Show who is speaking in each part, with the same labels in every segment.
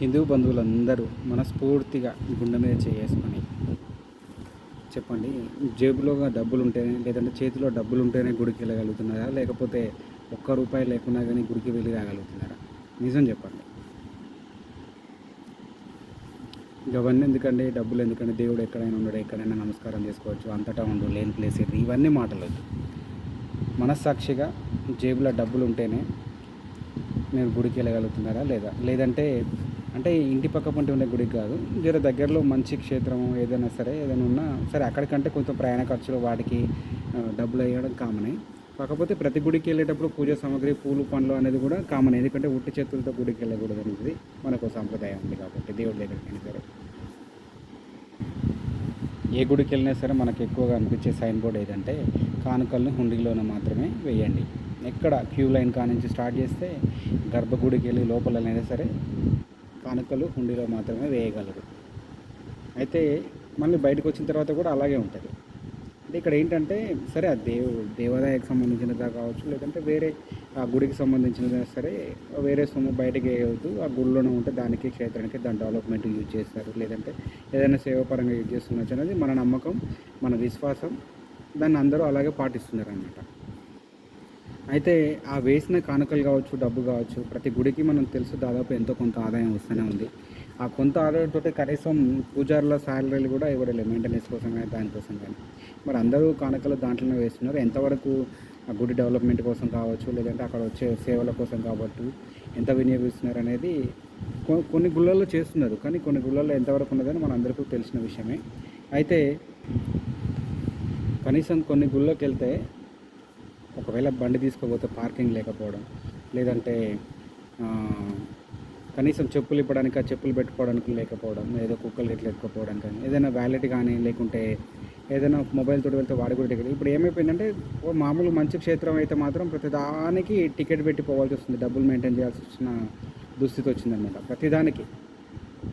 Speaker 1: హిందూ బంధువులందరూ మనస్ఫూర్తిగా గుండె మీద చేసుకొని చెప్పండి జేబులో డబ్బులు ఉంటేనే లేదంటే చేతిలో డబ్బులు ఉంటేనే గుడికి వెళ్ళగలుగుతున్నారా? లేకపోతే ఒక్క రూపాయి లేకున్నా కానీ గుడికి వెళ్ళి రాగలుగుతున్నారా? నిజం చెప్పండి. ఇవన్నీ ఎందుకండి? డబ్బులు ఎందుకంటే దేవుడు ఎక్కడైనా ఉండడు ఎక్కడైనా నమస్కారం చేసుకోవచ్చు. అంతటా ఉండు లేని ప్లేస్ ఇది ఇవన్నీ మాటలు మనస్సాక్షిగా జేబులో డబ్బులు ఉంటేనే మీరు గుడికి వెళ్ళగలుగుతున్నారా? లేదా లేదంటే అంటే ఇంటి పక్క పంటి ఉండే గుడికి కాదు. జర దగ్గరలో మంచి క్షేత్రం ఏదైనా సరే ఏదైనా ఉన్నా సరే అక్కడికంటే కొంచెం ప్రయాణ ఖర్చులు వాటికి డబ్బులు వేయడం కామనే. కాకపోతే ప్రతి గుడికి వెళ్ళేటప్పుడు పూజ సామాగ్రి పూలు పండ్లు అనేది కూడా కామన్. ఎందుకంటే ఉట్టి చేతులతో గుడికి వెళ్ళకూడదు అనేది మనకు సాంప్రదాయం ఉంది కాబట్టి దేవుడి దగ్గరికి సరే. ఏ గుడికి వెళ్ళినా సరే మనకు ఎక్కువగా అనిపించే సైన్ బోర్డ్ ఏదంటే కానుకలను హుండీలోనే మాత్రమే వేయండి. ఎక్కడ క్యూ లైన్ కానించి స్టార్ట్ చేస్తే గర్భగుడికి వెళ్ళి లోపలనైనా సరే కానుకలు హుండీలో మాత్రమే వేయగలరు. అయితే మళ్ళీ బయటకు వచ్చిన తర్వాత కూడా అలాగే ఉంటుంది. అంటే ఇక్కడ ఏంటంటే సరే ఆ దేవు దేవాదాయకు సంబంధించినదా కావచ్చు లేదంటే వేరే ఆ గుడికి సంబంధించినదా సరే వేరే సొమ్ము బయటకి వేయవద్దు. ఆ గుడిలోనే ఉంటే దానికి క్షేత్రానికి దాని డెవలప్మెంట్ యూజ్ చేస్తారు. లేదంటే ఏదైనా సేవాపరంగా యూజ్ చేస్తున్నచ్చు అనేది మన నమ్మకం మన విశ్వాసం దాన్ని అందరూ అలాగే పాటిస్తున్నారు అన్నమాట అయితే ఆ వేసిన కానుకలు కావచ్చు డబ్బు కావచ్చు ప్రతి గుడికి మనం తెలుసు దాదాపు ఎంతో కొంత ఆదాయం వస్తూనే ఉంది. ఆ కొంత ఆదాయంతో కనీసం పూజారుల శాలరీలు కూడా ఇవ్వడలేదు మెయింటెనెన్స్ కోసం కానీ దానికోసం కానీ మరి అందరూ కానుకలు దాంట్లోనే వేస్తున్నారు. ఎంతవరకు ఆ గుడి డెవలప్మెంట్ కోసం కావచ్చు లేదంటే అక్కడ వచ్చే సేవల కోసం కాబట్టి ఎంత వినియోగిస్తున్నారు అనేది కొన్ని గుళ్ళల్లో చేస్తున్నారు. కానీ కొన్ని గుళ్ళల్లో ఎంతవరకు ఉన్నదని మన అందరికీ తెలిసిన విషయమే. అయితే కనీసం కొన్ని గుళ్ళోకి వెళ్తే ఒకవేళ బండి తీసుకుపోతే పార్కింగ్ లేకపోవడం లేదంటే కనీసం చెప్పులు ఇవ్వడానికి చెప్పులు పెట్టుకోవడానికి లేకపోవడం ఏదో కుక్కలు ఇట్లా ఎత్తుకోపోవడం కానీ ఏదైనా వ్యాలెట్ కానీ లేకుంటే ఏదైనా మొబైల్ తోటి వెళ్తే వాడి కూడా టికెట్ ఇప్పుడు ఏమైపోయిందంటే ఓ మామూలు మంచి క్షేత్రం అయితే మాత్రం ప్రతిదానికి టికెట్ పెట్టి పోవాల్సి వస్తుంది డబ్బులు మెయింటైన్ చేయాల్సి వచ్చిన దుస్థితి వచ్చిందనమాట ప్రతిదానికి.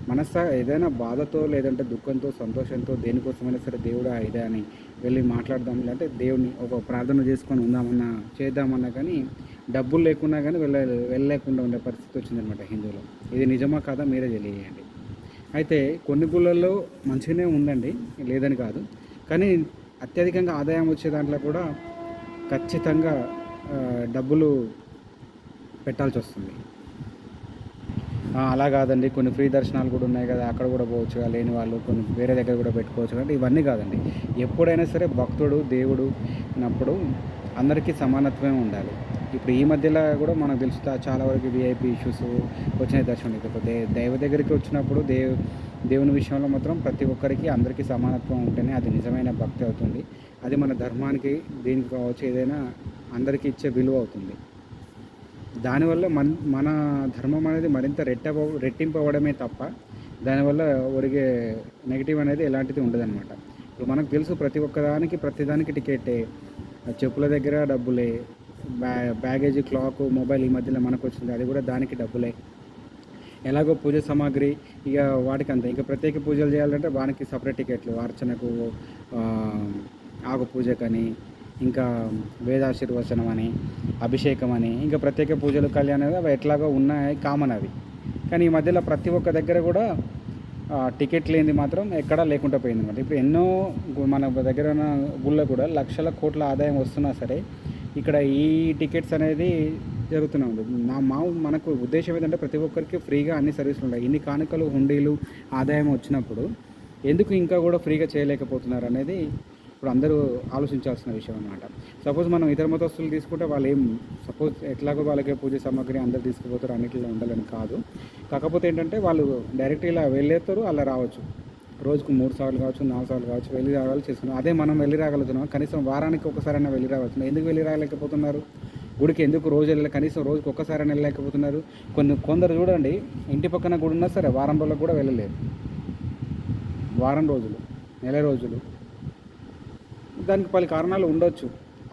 Speaker 1: మనస్స ఏదైనా బాధతో లేదంటే దుఃఖంతో సంతోషంతో దేనికోసమైనా సరే దేవుడా ఇదే అని వెళ్ళి మాట్లాడదాం. లేదంటే దేవుని ఒక ప్రార్థన చేసుకొని ఉందామన్నా చేద్దామన్నా కానీ డబ్బులు లేకున్నా కానీ వెళ్ళ వెళ్ళలేకుండా ఉండే పరిస్థితి వచ్చిందనమాట హిందువులో. ఇది నిజమా కాదా మీరే తెలియజేయండి అయితే కొన్ని గుళ్ళల్లో మంచిగానే ఉందండి లేదని కాదు. కానీ అత్యధికంగా ఆదాయం వచ్చే దాంట్లో కూడా ఖచ్చితంగా డబ్బులు పెట్టాల్సి వస్తుంది. అలా కాదండి. కొన్ని ఫ్రీ దర్శనాలు కూడా ఉన్నాయి కదా అక్కడ కూడా పోవచ్చు లేని వాళ్ళు కొన్ని వేరే దగ్గర కూడా పెట్టుకోవచ్చు అంటే ఇవన్నీ కాదండి. ఎప్పుడైనా సరే భక్తుడు దేవుడు అన్నప్పుడు అందరికీ సమానత్వమే ఉండాలి. ఇప్పుడు ఈ మధ్యలో కూడా మనకు తెలుస్తా చాలా వరకు విఐపి ఇష్యూస్ వచ్చినాయి దర్శనం లేకపోతే దైవ దగ్గరికి వచ్చినప్పుడు దేవ్ దేవుని విషయంలో మాత్రం ప్రతి ఒక్కరికి అందరికీ సమానత్వం ఉంటేనే అది నిజమైన భక్తి అవుతుంది. అది మన ధర్మానికి దీనికి కావచ్చు ఏదైనా అందరికీ ఇచ్చే విలువ అవుతుంది. దానివల్ల మన మన ధర్మం అనేది మరింత రెట్టవ రెట్టింపవడమే అవ్వడమే తప్ప దానివల్ల ఒరిగే నెగిటివ్ అనేది ఎలాంటిది ఉండదన్నమాట. ఇప్పుడు మనకు తెలుసు ప్రతి ఒక్కదానికి ప్రతిదానికి టికెటే. చెప్పుల దగ్గర డబ్బులే బ్యా బ్యాగేజ్ క్లాక్ మొబైల్ ఈ మధ్యలో మనకు వచ్చింది అది కూడా దానికి డబ్బులే. ఎలాగో పూజ సామాగ్రి ఇక వాటికి అంత. ఇంకా ప్రత్యేక పూజలు చేయాలంటే వానికి సపరేట్ టికెట్లు అర్చనకు ఆ, ఆకు పూజకని ఇంకా వేదాశీర్వచనం అని అభిషేకం అని ఇంకా ప్రత్యేక పూజలు కళ్యాణాలు అవి ఎట్లాగో ఉన్నాయి కామన్ అవి. కానీ ఈ మధ్యలో ప్రతి ఒక్క దగ్గర కూడా టికెట్ లేనిది మాత్రం ఎక్కడా లేకుండా పోయింది అనమాట ఇప్పుడు ఎన్నో మన దగ్గర ఉన్న గుళ్ళ కూడా లక్షల కోట్ల ఆదాయం వస్తున్నా సరే ఇక్కడ ఈ టికెట్స్ అనేది జరుగుతూనే ఉంది. నా మా మనకు ఉద్దేశం ఏంటంటే ప్రతి ఒక్కరికి ఫ్రీగా అన్ని సర్వీసులు ఉన్నాయి. ఇన్ని కానుకలు హుండీలు ఆదాయం వచ్చినప్పుడు ఎందుకు ఇంకా కూడా ఫ్రీగా చేయలేకపోతున్నారు అనేది ఇప్పుడు అందరూ ఆలోచించాల్సిన విషయం అనమాట సపోజ్ మనం ఇతర మతస్థులు తీసుకుంటే వాళ్ళు ఏం సపోజ్ ఎట్లాగో వాళ్ళకే పూజ సామాగ్రి అందరు తీసుకుపోతారు అన్నిటిలో ఉండాలని కాదు. కాకపోతే ఏంటంటే వాళ్ళు డైరెక్ట్ ఇలా వెళ్ళేస్తారు అలా రావచ్చు. రోజుకు మూడు సార్లు కావచ్చు నాలుగు సార్లు కావచ్చు వెళ్ళి రావాలి చేసుకున్నాం అదే మనం వెళ్ళి రాగలుగుతున్నాం. కనీసం వారానికి ఒకసారైనా వెళ్ళి రాగలుగుతున్నాం ఎందుకు వెళ్ళి రాలేకపోతున్నారు గుడికి ఎందుకు రోజు వెళ్ళాలి కనీసం రోజుకి ఒక్కసారైనా వెళ్ళలేకపోతున్నారు? కొన్ని కొందరు చూడండి ఇంటి పక్కన గుడి ఉన్నా సరే వారం రోజులకు కూడా వెళ్ళలేరు వారం రోజులు నెల రోజులు. దానికి పలు కారణాలు ఉండొచ్చు.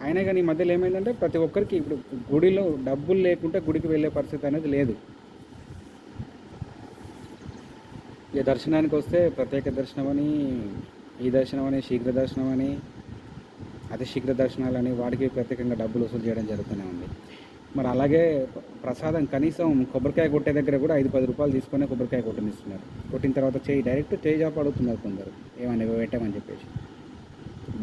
Speaker 1: అయినా కానీ ఈ మధ్యలో ఏమైందంటే ప్రతి ఒక్కరికి ఇప్పుడు గుడిలో డబ్బులు లేకుంటే గుడికి వెళ్ళే పరిస్థితి అనేది లేదు. ఇక దర్శనానికి వస్తే ప్రత్యేక దర్శనం అని ఈ దర్శనం అని శీఘ్ర దర్శనం అని అతి శీఘ్ర దర్శనాలు అని వాటికి ప్రత్యేకంగా డబ్బులు వసూలు చేయడం జరుగుతూనే ఉంది. మరి అలాగే ప్రసాదం కనీసం కొబ్బరికాయ కొట్టే దగ్గర కూడా ఐదు పది రూపాయలు తీసుకొని కొబ్బరికాయ కొట్టనిస్తున్నారు. కొట్టిన తర్వాత చేయి డైరెక్ట్ చేయి జాప అడుగుతున్నారు కొందరు. ఏమన్నా పెట్టామని చెప్పేసి.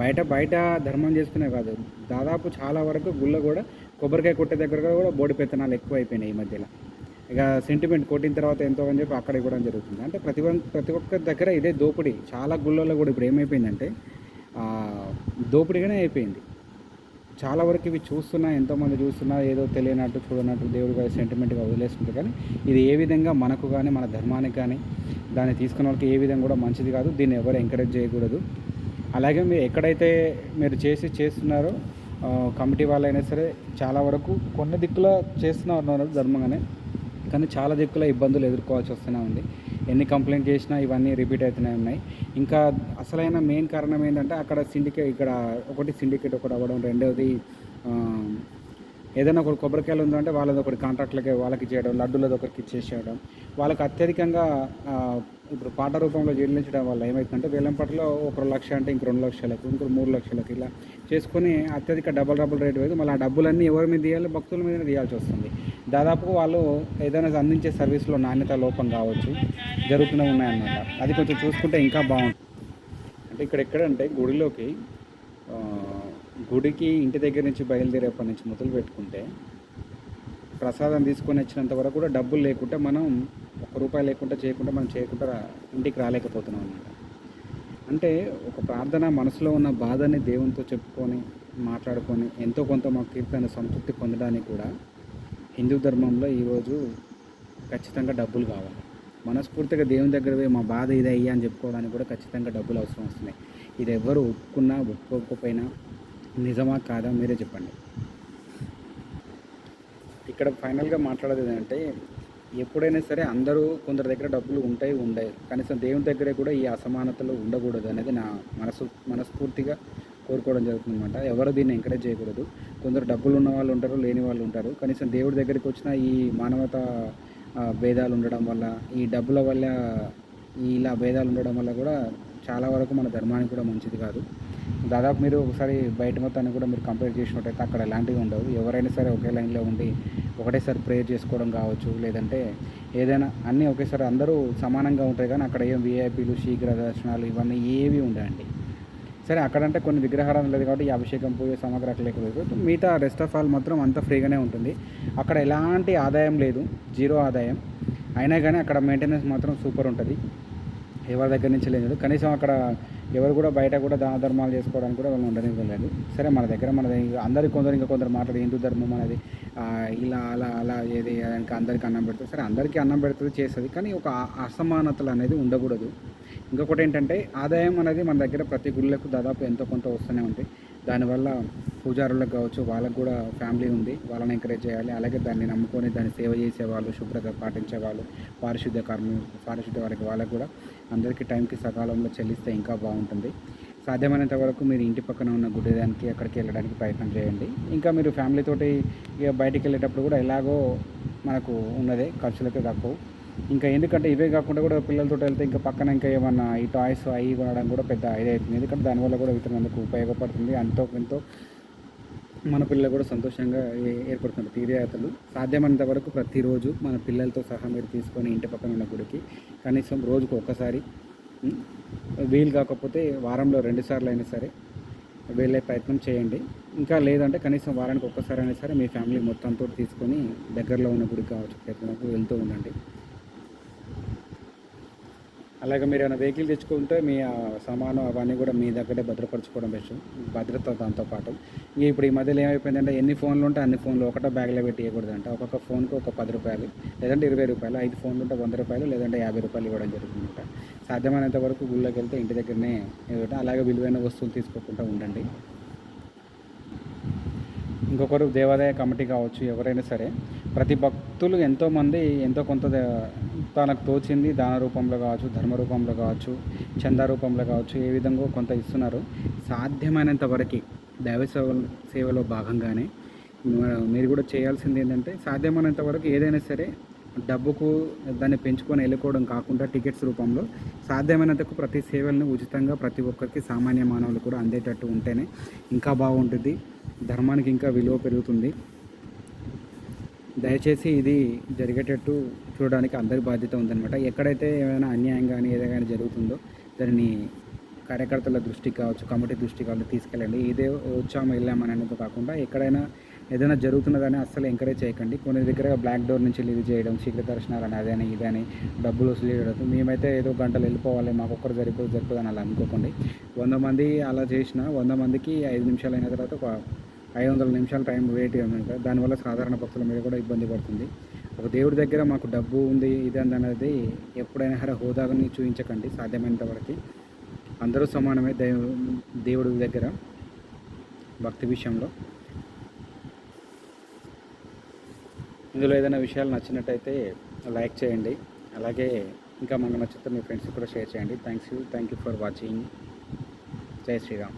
Speaker 1: బయట బయట ధర్మం చేసుకునే కాదు. దాదాపు చాలా వరకు గుళ్ళ కూడా కొబ్బరికాయ కొట్టే దగ్గర కూడా బోడి పెత్తనాలు ఎక్కువ అయిపోయినాయి ఈ మధ్యలో. ఇక సెంటిమెంట్ కొట్టిన తర్వాత ఎంతో అని చెప్పి అక్కడ ఇవ్వడం జరుగుతుంది. అంటే ప్రతి ఒక్క ప్రతి ఒక్క దగ్గర ఇదే దోపిడీ. చాలా గుళ్ళల్లో కూడా ఇప్పుడు ఏమైపోయిందంటే దోపిడిగానే దోపిడీగానే అయిపోయింది. చాలా వరకు ఇవి చూస్తున్నా ఎంతోమంది చూస్తున్నా ఏదో తెలియనట్టు చూడనట్టు దేవుడు గారి సెంటిమెంట్గా వదిలేస్తుంటారు కానీ ఇది ఏ విధంగా మనకు కానీ మన ధర్మానికి కానీ దాన్ని తీసుకున్న వాళ్ళకి ఏ విధంగా కూడా మంచిది కాదు. దీన్ని ఎవరు ఎంకరేజ్ చేయకూడదు. అలాగే మీరు ఎక్కడైతే మీరు చేసి చేస్తున్నారో కమిటీ వాళ్ళైనా సరే చాలా వరకు కొన్ని దిక్కుల చేస్తున్నారు ధర్మంగానే. కానీ చాలా దిక్కుల ఇబ్బందులు ఎదుర్కోవాల్సి వస్తూనే ఉంది. ఎన్ని కంప్లైంట్ చేసినా ఇవన్నీ రిపీట్ అవుతూనే ఉన్నాయి. ఇంకా అసలైన మెయిన్ కారణం ఏంటంటే అక్కడ సిండికేట్ ఇక్కడ ఒకటి సిండికేట్ ఒకటి అవ్వడం రెండవది ఏదైనా ఒకటి కొబ్బరికాయలు ఉందంటే వాళ్ళది ఒకటి కాంట్రాక్ట్లకి వాళ్ళకి చేయడం లడ్డూలది ఒకరికి ఇచ్చేసేయడం. వాళ్ళకి అత్యధికంగా ఇప్పుడు పాట రూపంలో చెల్లించడం వల్ల ఏమవుతుందంటే వేలంపాటలో ఒక లక్ష అంటే ఇంక రెండు లక్షలకు ఇంకో మూడు లక్షలకు ఇలా చేసుకొని అత్యధిక డబల్ డబుల్ రేట్ వేసి మళ్ళీ ఆ డబ్బులన్నీ ఎవరి మీద తీయాలి? భక్తుల మీద తీయాల్సి వస్తుంది. దాదాపు వాళ్ళు ఏదైనా అందించే సర్వీస్లో నాణ్యత లోపం కావచ్చు జరుగుతూనే ఉన్నాయన్నమాట. అది కొంచెం చూసుకుంటే ఇంకా బాగుంటుంది. అంటే ఇక్కడ ఎక్కడంటే గుడిలోకి గుడికి ఇంటి దగ్గర నుంచి బయలుదేరేపటి నుంచి మొదలు పెట్టుకుంటే ప్రసాదం తీసుకొని వచ్చినంత వరకు కూడా డబ్బులు లేకుంటే మనం ఒక రూపాయి లేకుండా చేయకుండా మనం చేయకుండా ఇంటికి రాలేకపోతున్నాం అన్నమాట. అంటే ఒక ప్రార్థన మనసులో ఉన్న బాధని దేవునితో చెప్పుకొని మాట్లాడుకొని ఎంతో కొంత మా కీర్తన సంతృప్తి పొందడానికి కూడా హిందూ ధర్మంలో ఈరోజు ఖచ్చితంగా డబ్బులు కావాలి. మనస్ఫూర్తిగా దేవుని దగ్గర పోయి మా బాధ ఇదే అయ్యా అని చెప్పుకోవడానికి కూడా ఖచ్చితంగా డబ్బులు అవసరం వస్తున్నాయి. ఇది ఎవ్వరు ఒప్పుకున్నా ఒప్పుకోకపోయినా నిజమా కాదా మీరే చెప్పండి. ఇక్కడ ఫైనల్గా మాట్లాడేది ఏంటంటే ఎప్పుడైనా సరే అందరూ కొందరి దగ్గర డబ్బులు ఉంటాయి ఉండవు. కనీసం దేవుని దగ్గర కూడా ఈ అసమానతలు ఉండకూడదు అనేది నా మనసు మనస్ఫూర్తిగా కోరుకోవడం జరుగుతుంది అనమాట ఎవరు దీన్ని ఎంకరేజ్ చేయకూడదు. కొందరు డబ్బులు ఉన్న వాళ్ళు ఉంటారు లేని వాళ్ళు ఉంటారు. కనీసం దేవుడి దగ్గరికి వచ్చిన ఈ మానవత భేదాలు ఉండడం వల్ల ఈ డబ్బుల వల్ల ఇలా భేదాలు ఉండడం వల్ల కూడా చాలా వరకు మన ధర్మానికి కూడా మంచిది కాదు. దాదాపు మీరు ఒకసారి బయట మొత్తాన్ని కూడా మీరు కంపేర్ చేసినట్టయితే అక్కడ ఎలాంటివి ఉండవు. ఎవరైనా సరే ఒకే లైన్లో ఉండి ఒకటేసారి ప్రేయర్ చేసుకోవడం కావచ్చు లేదంటే ఏదైనా అన్నీ ఒకేసారి అందరూ సమానంగా ఉంటాయి కానీ అక్కడ ఏం విఐపీలు శీఘ్ర దర్శనాలు ఇవన్నీ ఏవి ఉండవండి. సరే అక్కడంటే కొన్ని విగ్రహాలు లేదు కాబట్టి ఈ అభిషేకం పూజ సమగ్ర లేకపోతే మిగతా రెస్ట్ ఆఫ్ ఆల్ మాత్రం అంతా ఫ్రీగానే ఉంటుంది. అక్కడ ఎలాంటి ఆదాయం లేదు జీరో ఆదాయం. అయినా కానీ అక్కడ మెయింటెనెన్స్ మాత్రం సూపర్ ఉంటుంది. ఎవరి దగ్గర నుంచి లేదు. కనీసం అక్కడ ఎవరు కూడా బయట కూడా దాన ధర్మాలు చేసుకోవడానికి కూడా వాళ్ళు ఉండనివ్వలేదు. సరే మన దగ్గర మన అందరికి కొందరు ఇంకా కొందరు మాట్లాడి హిందూ ధర్మం అనేది ఇలా అలా అలా ఏది ఇంకా అందరికీ అన్నం పెడుతుంది సరే అందరికీ అన్నం పెడుతుంది చేస్తుంది. కానీ ఒక అసమానతలు అనేది ఉండకూడదు. ఇంకొకటి ఏంటంటే ఆదాయం అనేది మన దగ్గర ప్రతి గుళ్ళకు దాదాపు ఎంతో కొంత వస్తూనే ఉంటాయి. దానివల్ల పూజారులకు కావచ్చు వాళ్ళకు కూడా ఫ్యామిలీ ఉంది. వాళ్ళని ఎంకరేజ్ చేయాలి. అలాగే దాన్ని నమ్ముకొని దాన్ని సేవ చేసే వాళ్ళు శుభ్రత పాటించే వాళ్ళు పారిశుద్ధ్య కార్మికులు పారిశుద్ధ్య వారికి వాళ్ళకు కూడా అందరికీ టైంకి సకాలంలో చెల్లిస్తే ఇంకా బాగుంటుంది. సాధ్యమైనంత వరకు మీరు ఇంటి పక్కన ఉన్న గుడిదానికి అక్కడికి వెళ్ళడానికి ప్రయత్నం చేయండి. ఇంకా మీరు ఫ్యామిలీతోటి ఇక బయటికి వెళ్ళేటప్పుడు కూడా ఎలాగో మనకు ఉన్నదే ఖర్చులకే తక్కువ. ఇంకా ఎందుకంటే ఇవే కాకుండా కూడా పిల్లలతో వెళ్తే ఇంకా పక్కన ఇంకా ఏమన్నా ఈ టాయ్స్ అవి కొనడం కూడా పెద్ద ఇదే అవుతుంది. ఎందుకంటే దానివల్ల కూడా ఇతరులందుకు ఉపయోగపడుతుంది? ఎంతో ఎంతో మన పిల్లలు కూడా సంతోషంగా ఏ- ఏర్పడుతుంది తీర్థయాత్రలు. సాధ్యమైనంత వరకు ప్రతిరోజు మన పిల్లలతో సహా మీరు తీసుకొని ఇంటి పక్కన ఉన్న గుడికి కనీసం రోజుకు ఒక్కసారి వీలు కాకపోతే వారంలో రెండు సార్లు అయినా సరే వెళ్ళే ప్రయత్నం చేయండి. ఇంకా లేదంటే కనీసం వారానికి ఒక్కసారి అయినా సరే మీ ఫ్యామిలీ మొత్తంతో తీసుకొని దగ్గరలో ఉన్న గుడికి కావచ్చు ప్రయత్నంకు వెళ్తూ ఉండండి. అలాగే మీరు ఏమైనా వెహికల్ తెచ్చుకుంటే మీ ఆ సామాను అవన్నీ కూడా మీ దగ్గరే భద్రపరచుకోవడం బెస్ట్. భద్రత దాంతో పాటు. ఇంక ఇప్పుడు ఈ మధ్యలో ఏమైపోయిందంటే ఎన్ని ఫోన్లు ఉంటే అన్ని ఫోన్లు ఒకటో బ్యాగ్లో పెట్టి ఇవ్వకూడదంట ఒక్కొక్క ఫోన్కి ఒక పది రూపాయలు లేదంటే ఇరవై రూపాయలు ఐదు ఫోన్లు ఉంటే వంద రూపాయలు లేదంటే యాభై రూపాయలు ఇవ్వడం జరుగుతుందంట. సాధ్యమైనంత వరకు గుళ్ళోకి వెళ్తే ఇంటి దగ్గరనే అలాగే విలువైన వస్తువులు తీసుకోకుండా ఉండండి. ఇంకొకరు దేవాదాయ కమిటీ కావచ్చు ఎవరైనా సరే ప్రతి భక్తులు ఎంతోమంది ఎంతో కొంత తనకు తోచింది దాన రూపంలో కావచ్చు ధర్మ రూపంలో కావచ్చు చందా రూపంలో కావచ్చు ఏ విధంగా కొంత ఇస్తున్నారు. సాధ్యమైనంత వరకు దైవ సేవ సేవలో భాగంగానే మీరు కూడా చేయాల్సింది ఏంటంటే సాధ్యమైనంత వరకు ఏదైనా సరే డబ్బుకు దాన్ని పెంచుకొని వెళ్ళిపోవడం కాకుండా టికెట్స్ రూపంలో సాధ్యమైనంతకు ప్రతి సేవలను ఉచితంగా ప్రతి ఒక్కరికి సామాన్య మానవులు కూడా అందేటట్టు ఉంటేనే ఇంకా బాగుంటుంది. ధర్మానికి ఇంకా విలువ పెరుగుతుంది. దయచేసి ఇది జరిగేటట్టు చూడడానికి అందరి బాధ్యత ఉందన్నమాట. ఎక్కడైతే ఏమైనా అన్యాయం కానీ ఏదైనా కానీ జరుగుతుందో దానిని కార్యకర్తల దృష్టికి కావచ్చు కమిటీ దృష్టి కావచ్చు తీసుకెళ్ళండి. ఇదే వచ్చాము వెళ్ళామని అనేది కాకుండా ఎక్కడైనా ఏదైనా జరుగుతున్నదని అస్సలు ఎంకరేజ్ చేయకండి. కొన్ని దగ్గర బ్లాక్ డోర్ నుంచి లీవ్ చేయడం శీఘ్ర దర్శనాలు అని అదని ఇదని డబ్బులు వసూలు చేయడం. మేమైతే ఏదో గంటలు వెళ్ళిపోవాలి మాకు ఒక్కరు సరిపోదు సరిపోదు అని అలా అనుకోకండి. వంద మంది అలా చేసిన వంద మందికి ఐదు నిమిషాలు అయిన తర్వాత ఒక ఐదు వందల నిమిషాల టైం వెయిట్ చేయడం దానివల్ల సాధారణ భక్తుల మీద కూడా ఇబ్బంది పడుతుంది. ఒక దేవుడి దగ్గర మాకు డబ్బు ఉంది ఇది అనేది ఎప్పుడైనా సరే హోదాని చూపించకండి సాధ్యమైనంత వరకు. అందరూ సమానమే దేవుడి దగ్గర భక్తి విషయంలో. ఇందులో ఏదైనా విషయాలు నచ్చినట్టయితే లైక్ చేయండి. అలాగే ఇంకా మనకు నచ్చితే మీ ఫ్రెండ్స్కి కూడా షేర్ చేయండి. Thanks you. Thank you for watching. జై శ్రీరామ్.